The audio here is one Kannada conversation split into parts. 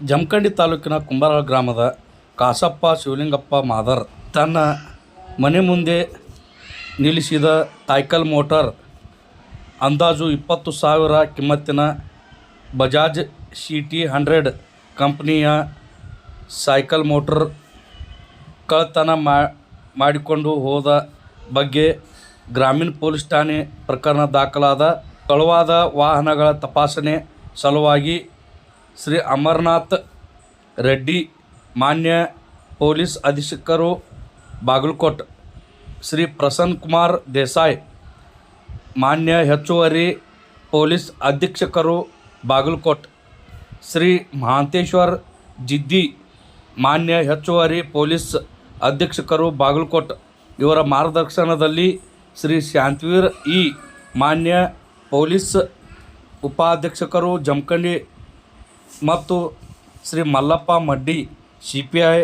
ಜಮಖಂಡಿ ತಾಲೂಕಿನ ಕುಂಬಾರ ಗ್ರಾಮದ ಕಾಸಪ್ಪ, ಶಿವಲಿಂಗಪ್ಪ, ಮಾದರ್ ತನ್ನ ಮನೆ ಮುಂದೆ ನಿಲ್ಲಿಸಿದ ಸೈಕಲ್ ಮೋಟಾರ್ ಅಂದಾಜು ಇಪ್ಪತ್ತು ಸಾವಿರ ಕಿಮ್ಮತ್ತಿನ ಬಜಾಜ್ ಸಿ ಟಿ ಹಂಡ್ರೆಡ್ ಕಂಪ್ನಿಯ ಸೈಕಲ್ ಮೋಟರ್ ಕಳ್ಳತನ ಮಾಡಿಕೊಂಡು ಹೋದ ಬಗ್ಗೆ ಗ್ರಾಮೀಣ ಪೊಲೀಸ್ ಠಾಣೆ ಪ್ರಕರಣ ದಾಖಲಾದ ಕಳುವಾದ ವಾಹನಗಳ ತಪಾಸಣೆ ಸಲುವಾಗಿ ಶ್ರೀ ಅಮರನಾಥ್ ರೆಡ್ಡಿ, ಮಾನ್ಯ ಪೊಲೀಸ್ ಅಧೀಕ್ಷಕರು, ಬಾಗಲಕೋಟ್. ಶ್ರೀ ಪ್ರಸನ್ನ ಕುಮಾರ್ ದೇಸಾಯಿ, ಮಾನ್ಯ ಹೆಚ್ಚುವರಿ ಪೊಲೀಸ್ ಅಧೀಕ್ಷಕರು, ಬಾಗಲಕೋಟ್. ಶ್ರೀ ಮಹಾಂತೇಶ್ವರ್ ಜಿದ್ದಿ, ಮಾನ್ಯ ಹೆಚ್ಚುವರಿ ಪೊಲೀಸ್ ಅಧೀಕ್ಷಕರು, ಬಾಗಲಕೋಟ್. ಇವರ ಮಾರ್ಗದರ್ಶನದಲ್ಲಿ ಶ್ರೀ ಶಾಂತವೀರ್ ಇ, ಮಾನ್ಯ ಪೊಲೀಸ್ ಉಪಾಧ್ಯಕ್ಷಕರು, ಜಮಖಂಡಿ ಮತ್ತು Shri Mallappa Maddi, C P I,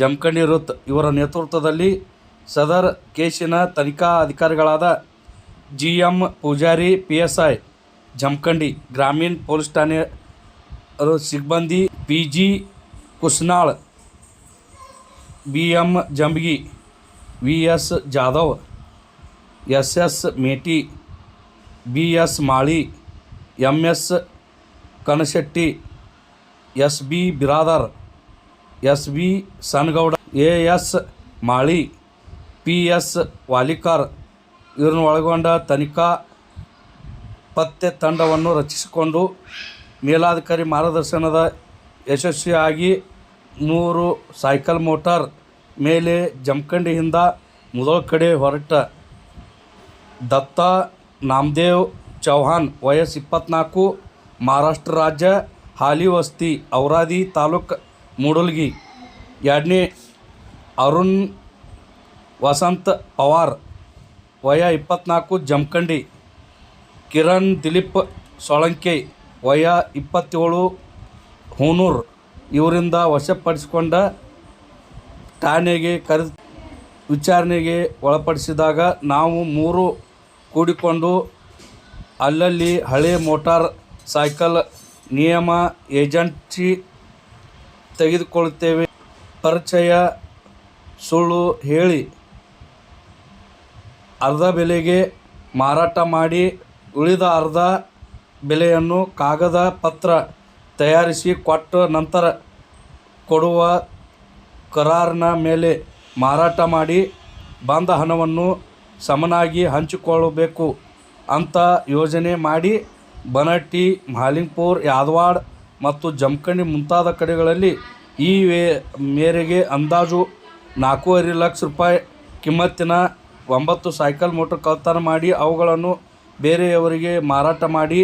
Jamkhandi ವೃತ್ ಇವರ ನೇತೃತ್ವದಲ್ಲಿ ಸದರ್ ಕೇಸಿನ ತನಿಖಾ ಅಧಿಕಾರಿಗಳಾದ G M Pujari P S I Jamkhandi ಗ್ರಾಮೀಣ ಪೊಲೀಸ್ ಠಾಣೆ ಸಿಬ್ಬಂದಿ P G Kusnal, B M Jambagi, V S Jadhav, S S Meti, B S Mali, M S Kanashetti S B Biradar S B Sanagouda A S Mali P S Walikar ಇವ್ರನ್ನ ಒಳಗೊಂಡ ತನಿಖಾ ಪತ್ತೆ ತಂಡವನ್ನು ರಚಿಸಿಕೊಂಡು ಮೇಲಾಧಿಕಾರಿ ಮಾರ್ಗದರ್ಶನದ ಯಶಸ್ವಿಯಾಗಿ ಮೂರು ಸೈಕಲ್ ಮೋಟಾರ್ ಮೇಲೆ ಜಮಖಂಡಿಯಿಂದ ಮೊದಲ ಕಡೆ ಹೊರಟ ದತ್ತ ನಾಮದೇವ್ ಚೌಹಾನ್ ವಯಸ್ಸು ಇಪ್ಪತ್ನಾಲ್ಕು, ಮಹಾರಾಷ್ಟ್ರ ರಾಜ್ಯ ಹಾಲಿ ವಸ್ತಿ, ಔರಾದಿ ತಾಲೂಕ್ ಮೂಡಲ್ಗಿ ಎರಡನೇ ಅರುಣ್ ವಸಂತ್ ಪವಾರ್, ವಯ ಇಪ್ಪತ್ನಾಲ್ಕು ಜಮಖಂಡಿ, ಕಿರಣ್ ದಿಲೀಪ್ ಸೊಳಂಕೆ, ವಯ ಇಪ್ಪತ್ತೇಳು ಹೂನೂರು. ಇವರಿಂದ ವಶಪಡಿಸಿಕೊಂಡ ಠಾಣೆಗೆ ಕರೆ ವಿಚಾರಣೆಗೆ ಒಳಪಡಿಸಿದಾಗ ನಾವು ಮೂರು ಕೂಡಿಕೊಂಡು ಅಲ್ಲಲ್ಲಿ ಹಳೆ ಮೋಟಾರ್ ಸೈಕಲ್ ನಿಯಮ, ಏಜೆನ್ಸಿ ತೆಗೆದುಕೊಳ್ಳುತ್ತೇವೆ. ಪರಿಚಯ ಸುಳ್ಳು ಹೇಳಿ ಅರ್ಧ ಬೆಲೆಗೆ ಮಾರಾಟ ಮಾಡಿ ಉಳಿದ ಅರ್ಧ ಬೆಲೆಯನ್ನು ಕಾಗದ ಪತ್ರ ತಯಾರಿಸಿ ಕೊಟ್ಟ ನಂತರ ಕೊಡುವ ಕರಾರಿನ ಮೇಲೆ ಮಾರಾಟ ಮಾಡಿ ಬಂದ ಹಣವನ್ನು ಸಮನಾಗಿ ಹಂಚಿಕೊಳ್ಳಬೇಕು ಅಂತ ಯೋಜನೆ ಮಾಡಿ ಬನಟ್ಟಿ, ಮಾಲಿಂಗ್ಪುರ್, ಯಾದವಾಡ್ ಮತ್ತು ಜಮಖಂಡಿ ಮುಂತಾದ ಕಡೆಗಳಲ್ಲಿ ಈ ವೇ ಮೇರೆಗೆ ಅಂದಾಜು ನಾಲ್ಕೂವರೆ ಲಕ್ಷ ರೂಪಾಯಿ ಕಿಮ್ಮತ್ತಿನ ಒಂಬತ್ತು ಸೈಕಲ್ ಮೋಟರ್ ಕಳ್ತನ ಮಾಡಿ ಅವುಗಳನ್ನು ಬೇರೆಯವರಿಗೆ ಮಾರಾಟ ಮಾಡಿ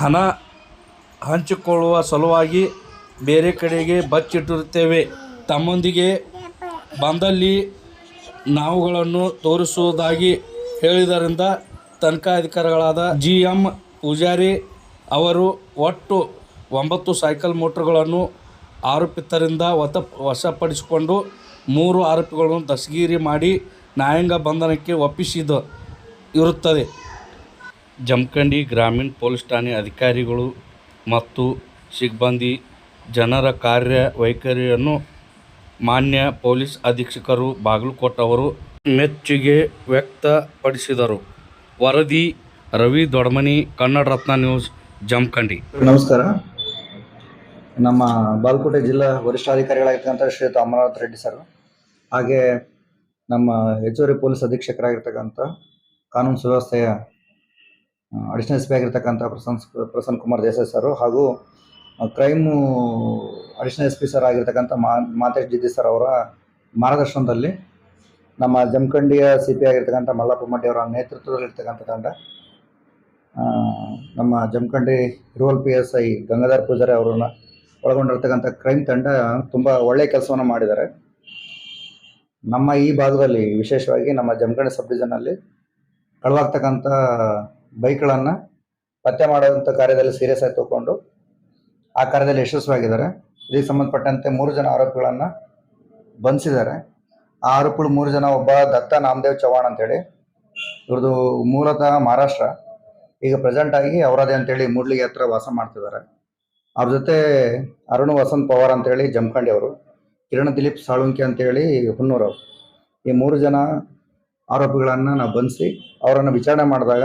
ಹಣ ಹಂಚಿಕೊಳ್ಳುವ ಸಲುವಾಗಿ ಬೇರೆ ಕಡೆಗೆ ಬಚ್ಚಿಟ್ಟಿರುತ್ತೇವೆ. ತಮ್ಮೊಂದಿಗೆ ಬಂದಲ್ಲಿ ನಾವುಗಳನ್ನು ತೋರಿಸುವುದಾಗಿ ಹೇಳಿದರಿಂದ ತನಿಖಾಧಿಕಾರಿಗಳಾದ ಜಿ ಎಂ ಪೂಜಾರಿ ಅವರು ಒಟ್ಟು ಒಂಬತ್ತು ಸೈಕಲ್ ಮೋಟ್ರುಗಳನ್ನು ಆರೋಪಿತರಿಂದ ವತ, ವಶಪಡಿಸಿಕೊಂಡು ಮೂರು ಆರೋಪಿಗಳನ್ನು ದಸ್ಗಿರಿ ಮಾಡಿ ನ್ಯಾಯಾಂಗ ಬಂಧನಕ್ಕೆ ಒಪ್ಪಿಸಿದ ಇರುತ್ತದೆ. ಜಮಖಂಡಿ ಗ್ರಾಮೀಣ ಪೊಲೀಸ್ ಠಾಣೆ ಅಧಿಕಾರಿಗಳು ಮತ್ತು ಸಿಬ್ಬಂದಿ ಜನರ ಕಾರ್ಯ ವೈಖರಿಯನ್ನು ಮಾನ್ಯ ಪೊಲೀಸ್ ಅಧೀಕ್ಷಕರು ಬಾಗಲಕೋಟ್ ಅವರು ಮೆಚ್ಚುಗೆ ವ್ಯಕ್ತಪಡಿಸಿದರು. ವರದಿ, ರವಿ ದೊಡ್ಮನಿ, ಕನ್ನಡ ರತ್ನ ನ್ಯೂಸ್, ಜಮಖಂಡಿ. ನಮಸ್ಕಾರ. ನಮ್ಮ ಬಾಲ್ಕೋಟೆ ಜಿಲ್ಲಾ ವರಿಷ್ಠಾಧಿಕಾರಿಗಳಾಗಿರ್ತಕ್ಕಂಥ ಶ್ರೀಯುತ ಅಮರನಾಥ್ ರೆಡ್ಡಿ ಸರ್, ಹಾಗೆ ನಮ್ಮ ಹೆಚ್ಚುವರಿ ಪೊಲೀಸ್ ಅಧೀಕ್ಷಕರಾಗಿರ್ತಕ್ಕಂಥ ಕಾನೂನು ಸುವ್ಯವಸ್ಥೆಯ ಅಡಿಷನಲ್ ಎಸ್ ಪಿ ಆಗಿರ್ತಕ್ಕಂಥ ಪ್ರಸನ್, ಪ್ರಸನ್ನ ಕುಮಾರ್ ದೇಸಾಯಿ ಸರ್ ಹಾಗೂ crime additional S P sir ಆಗಿರ್ತಕ್ಕಂಥ ಮಾತೇಶ್ ಜಿದ್ದಿ ಸರ್ ಅವರ ಮಾರ್ಗದರ್ಶನದಲ್ಲಿ ನಮ್ಮ ಜಮಖಂಡಿಯ ಸಿ ಪಿ ಆಗಿರ್ತಕ್ಕಂಥ ಮಲ್ಲಪ್ಪ ಮಡ್ಡಿ ಅವರ ನೇತೃತ್ವದಲ್ಲಿರ್ತಕ್ಕಂಥ ತಂಡ. ನಮ್ಮ Jamkhandi rural P S I Gangadhar Pujari ಅವರನ್ನ ಒಳಗೊಂಡಿರ್ತಕ್ಕಂಥ ಕ್ರೈಮ್ ತಂಡ ತುಂಬ ಒಳ್ಳೆಯ ಕೆಲಸವನ್ನು ಮಾಡಿದ್ದಾರೆ. ನಮ್ಮ ಈ ಭಾಗದಲ್ಲಿ ವಿಶೇಷವಾಗಿ ನಮ್ಮ ಜಮಖಂಡಿ ಸಬ್ ಡಿವಿಷನಲ್ಲಿ ಕಳವಾಗ್ತಕ್ಕಂಥ ಬೈಕ್ಗಳನ್ನು ಪತ್ತೆ ಮಾಡುವಂಥ ಕಾರ್ಯದಲ್ಲಿ ಸೀರಿಯಸ್ ಆಗಿ ತಗೊಂಡು ಆ ಕಾರ್ಯದಲ್ಲಿ ಯಶಸ್ವಿಯಾಗಿದ್ದಾರೆ. ಇದಕ್ಕೆ ಸಂಬಂಧಪಟ್ಟಂತೆ ಮೂರು ಜನ ಆರೋಪಿಗಳನ್ನು ಬಂಧಿಸಿದ್ದಾರೆ. ಆರೋಪಿಗಳು ಮೂರು ಜನ ಒಬ್ಬ ದತ್ತ ನಾಮದೇವ್ ಚವ್ಹಾಣ್ ಅಂತೇಳಿ. ಇವ್ರದ್ದು ಮೂಲತಃ ಮಹಾರಾಷ್ಟ್ರ. ಈಗ ಪ್ರೆಸೆಂಟ್ ಆಗಿ ಅವರದೇ ಅಂತೇಳಿ ಮೂಡ್ಲಿಗೆ ಹತ್ರ ವಾಸ ಮಾಡ್ತಿದ್ದಾರೆ. ಅವ್ರ ಜೊತೆ ಅರುಣ್ ವಸಂತ್ ಪವಾರ್ ಅಂತೇಳಿ ಜಮಖಂಡಿ ಅವರು, ಕಿರಣ್ ದಿಲೀಪ್ ಸಾಳುಂಕಿ ಅಂತೇಳಿ ಹುನ್ನೂರ್ ಅವರು. ಈ ಮೂರು ಜನ ಆರೋಪಿಗಳನ್ನು ನಾವು ಬಂಧಿಸಿ ಅವರನ್ನು ವಿಚಾರಣೆ ಮಾಡಿದಾಗ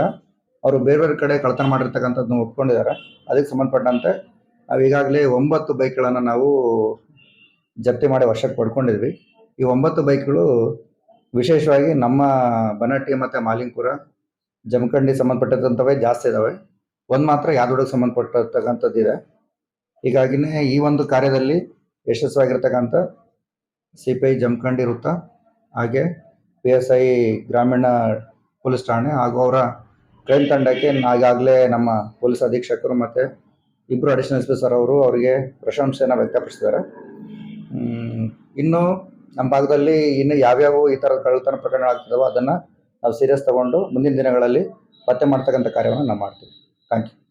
ಅವರು ಬೇರೆ ಬೇರೆ ಕಡೆ ಕಳ್ತನ ಮಾಡಿರ್ತಕ್ಕಂಥದ್ದನ್ನು ಒಪ್ಕೊಂಡಿದ್ದಾರೆ. ಅದಕ್ಕೆ ಸಂಬಂಧಪಟ್ಟಂತೆ ನಾವು ಈಗಾಗಲೇ ಒಂಬತ್ತು ಬೈಕ್ಗಳನ್ನು ನಾವು ಜಪ್ತಿ ಮಾಡಿ ವರ್ಷಕ್ಕೆ ಪಡ್ಕೊಂಡಿದ್ವಿ. ಈ ಒಂಬತ್ತು ಬೈಕ್ಗಳು ವಿಶೇಷವಾಗಿ ನಮ್ಮ ಬನಟ್ಟಿ ಮತ್ತು ಮಾಲಿಂಗ್ಪುರ, ಜಮಖಂಡಿ ಸಂಬಂಧಪಟ್ಟಂಥವೇ ಜಾಸ್ತಿ ಇದ್ದಾವೆ ಒಂದು ಮಾತ್ರ ಯಾದೋಡಕ್ಕೆ ಸಂಬಂಧಪಟ್ಟಿರ್ತಕ್ಕಂಥದ್ದು ಇದೆ. ಹೀಗಾಗಿನೇ ಈ ಒಂದು ಕಾರ್ಯದಲ್ಲಿ ಯಶಸ್ವಾಗಿರ್ತಕ್ಕಂಥ ಸಿ ಪಿ ಐ ಜಮಖಂಡಿ ವೃತ್ತ ಹಾಗೆ ಪಿ ಎಸ್ ಐ ಗ್ರಾಮೀಣ ಪೊಲೀಸ್ ಠಾಣೆ ಹಾಗೂ ಅವರ ಕ್ರೈಮ್ ತಂಡಕ್ಕೆ ಈಗಾಗಲೇ ನಮ್ಮ ಪೊಲೀಸ್ ಅಧೀಕ್ಷಕರು ಮತ್ತು ಇಬ್ಬರು ಅಡಿಷನಲ್ ಎಸ್ ಪಿ ಸರ್ ಅವರು ಅವರಿಗೆ ಪ್ರಶಂಸೆಯನ್ನು ವ್ಯಕ್ತಪಡಿಸಿದ್ದಾರೆ. ಇನ್ನು ನಮ್ಮ ಭಾಗದಲ್ಲಿ ಇನ್ನು ಯಾವ್ಯಾವ ಈ ಥರದ ಕಳ್ಳತನ ಪ್ರಕರಣ ಆಗ್ತಿದಾವೋ ಅದನ್ನು ನಾವು ಸೀರಿಯಸ್ ತಗೊಂಡು ಮುಂದಿನ ದಿನಗಳಲ್ಲಿ ಪತ್ತೆ ಮಾಡ್ತಕ್ಕಂಥ ಕಾರ್ಯವನ್ನು ನಾವು ಮಾಡ್ತೀವಿ. Thank you